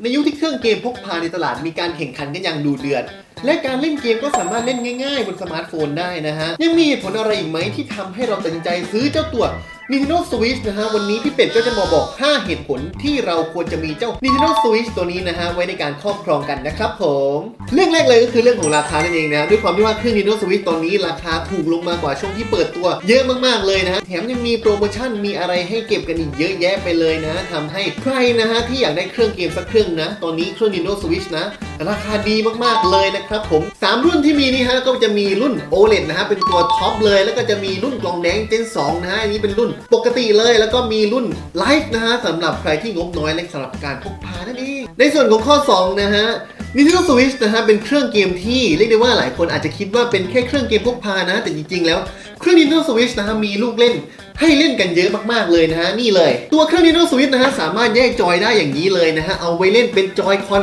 ในยุคที่เครื่องเกมพกพาในตลาดมีการแข่งขันกันอย่างดูเดือด และการเล่นเกมก็สามารถเล่นง่าย ๆ บนสมาร์ทโฟนได้นะฮะ ยังมีผลอะไรอีกไหมที่ทำให้เราตัดสินใจซื้อเจ้าตัว Nintendo Switch นะฮะ วันนี้พี่เป็ดก็จะมาบอก 5 เหตุผลที่เราควรจะมีเจ้า Nintendo Switch ตัวนี้นะฮะ ไว้ในการครอบครองกันนะครับผม เรื่องแรกเลยก็คือเรื่องของราคานั่นเองนะด้วยความที่ว่าเครื่อง Nintendo Switch ตอนนี้ราคาถูกลงมากว่าช่วงที่เปิดตัวเยอะมากๆเลยนะฮะแถมยังมีโปรโมชั่นมีอะไรให้เก็บกันอีกเยอะแยะไปเลยนะทำให้ใครนะฮะที่อยากได้เครื่องเกมสักเครื่องนะ ตอนนี้เครื่อง Nintendo Switch นะ ราคาดีมากๆเลยนะครับผม 3 รุ่นที่มีนี่ฮะก็จะมีรุ่น OLED นะฮะเป็นตัวท็อปเลย แล้วก็จะมีรุ่นกล่องแดง Gen 2นะฮะอันนี้เป็นรุ่นปกติเลย แล้วก็มีรุ่น Live นะฮะสำหรับใครที่งบน้อยและสำหรับการพกพานั่นเองในส่วนของข้อ 2 นะฮะ Nintendo Switch นะฮะเป็นเครื่องเกมที่เรียกได้ว่าหลายคนอาจจะคิดว่าเป็นแค่เครื่องเกมพกพานะ แต่จริงๆแล้วเครื่อง Nintendo Switch นะฮะมีลูกเล่นให้เล่นกันเยอะมากๆเลยนะฮะนี่เลย ตัวเครื่อง Nintendo Switch นะฮะสามารถแยกจอยได้อย่างนี้เลยนะฮะเอาไว้เล่นเป็นจอยคอน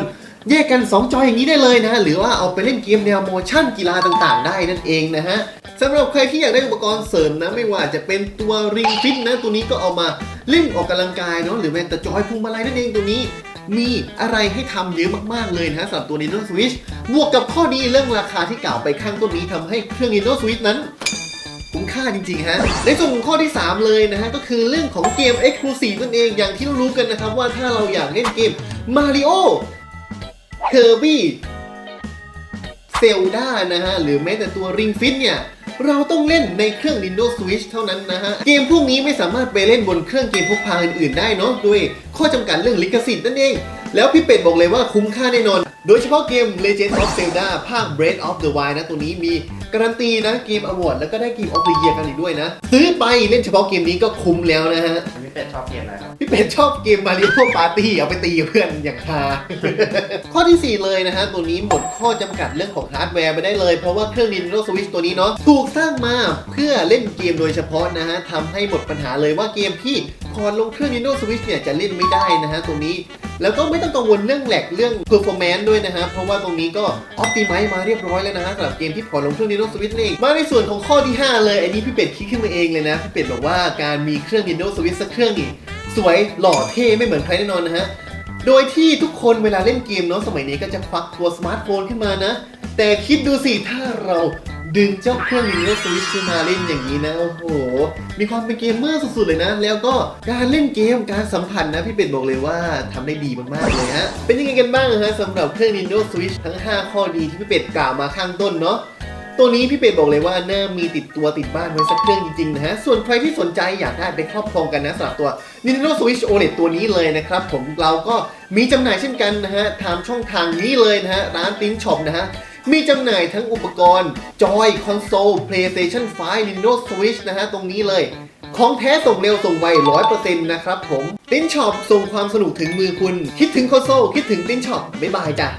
แยกกัน 2 จอยอย่างนี้ได้เลยนะฮะ หรือว่าเอาไปเล่นเกมแนวโมชั่นกีฬาต่างๆ ได้นั่นเองนะฮะสำหรับใครที่อยากได้อุปกรณ์เสริมนะ ไม่ว่าจะเป็นตัวริงฟิตนะตัวนี้ก็เอามาเล่นออกกำลังกายเนาะหรือแม้แต่จอยพวงมาลัยนั่นเองตัวนี้มีอะไรให้ทำเยอะมากๆเลยนะสำหรับตัว Nintendo Switch บวกกับข้อดีเรื่องราคาที่กล่าวไปข้างต้นนี้ทำให้เครื่อง Nintendo Switch นั้นคุ้มค่าจริงๆฮะ ในส่วนของข้อที่ 3 เลยนะฮะ ก็คือเรื่องของเกม Exclusive นั่นเองอย่างที่เรารู้กันนะครับว่าถ้าเราอยากเล่นเกม Mario เทอร์บี้เซลดานะฮะ หรือแม้แต่ตัวริงฟิตเนี่ย เราต้องเล่นในเครื่อง Nintendo Switch เท่านั้นนะฮะ เกมพวกนี้ไม่สามารถไปเล่นบนเครื่องเกมพกพาอื่นๆได้เนาะด้วยข้อจำกัดเรื่องลิขสิทธิ์นั่นเอง แล้วพี่เป็ดบอกเลยว่าคุ้มค่าแน่นอน โดยเฉพาะเกม Legend of Zelda ภาค Breath of the Wild นะตัวนี้มีการันตีนะเกมอวอร์ดแล้วก็ได้เกม of the Year กันอีกด้วยนะ ซื้อไปเล่นเฉพาะเกมนี้ก็คุ้มแล้วนะฮะ พี่เป็ดชอบเกมอะไรครับ พี่เป็ดชอบเกม Mario Party เอาไปตีกับเพื่อนอย่างฮา ข้อทีสี่ 4 เลยนะฮะ ตัวนี้หมดข้อจำกัดเรื่องของฮาร์ดแวร์ไปได้เลย เพราะว่าเครื่อง Nintendo Switch ตัวนี้เนาะถูกสร้างมาเพื่อเล่นเกมโดยเฉพาะนะฮะทำให้หมดปัญหาเลยว่าเกมที่พอลงเครื่อง Nintendo Switch เนี่ยจะเล่นไม่ได้นะฮะตัวนี้ แล้วก็ไม่ต้องกังวลเรื่องแหลกเรื่อง performance ด้วยนะฮะ เพราะว่าตรงนี้ก็ optimize มาเรียบร้อยแล้วนะฮะสำหรับเกมที่พอลงเครื่อง Nintendo Switch นี่เองมาในส่วนของข้อที่ 5 เลย อันนี้พี่เป็ดคิดขึ้นมาเองเลยนะ พี่เป็ดบอกว่าการมีเครื่อง Nintendo Switch สักเครื่องนี่สวยหล่อเท่ไม่เหมือนใครแน่นอนนะฮะ โดยที่ทุกคนเวลาเล่นเกมเนาะสมัยนี้ก็จะควักตัวสมาร์ทโฟนขึ้นมานะ แต่คิดดูสิถ้าเรา ดึงเจ้าเครื่อง Nintendo Switch มาเล่นอย่างนี้นะ โอ้โห มีความเป็นเกมเมอร์สุดๆเลยนะ แล้วก็การเล่นเกมการสัมผัสนะ พี่เป็ดบอกเลยว่าทำได้ดีมากๆเลยฮะ เป็นยังไงกันบ้างฮะสำหรับเครื่อง Nintendo Switch ทั้ง 5 ข้อดีที่พี่เป็ดกล่าวมาข้างต้นเนาะตัวนี้พี่เป็ดบอกเลยว่าน่ามีติดตัวติดบ้านไว้สักเครื่องจริงๆนะฮะ ส่วนใครที่สนใจอยากได้ไปครอบครองกันนะสำหรับตัว Nintendo Switch OLED ตัวนี้เลยนะครับผมเราก็มีจำหน่ายเช่นกันนะฮะทางช่องทางนี้เลยนะฮะร้านติ้นช็อปนะฮะ มีจำหน่ายทั้งอุปกรณ์จอยคอนโซล PlayStation 5 Nintendo Switch นะฮะ ตรงนี้เลย ของแท้ส่งเร็วส่งไว 100%นะครับผม ติ้นช็อปส่งความสนุกถึงมือคุณ คิดถึงคอนโซล คิดถึงติ้นช็อปบ๊ายบายจ้ะ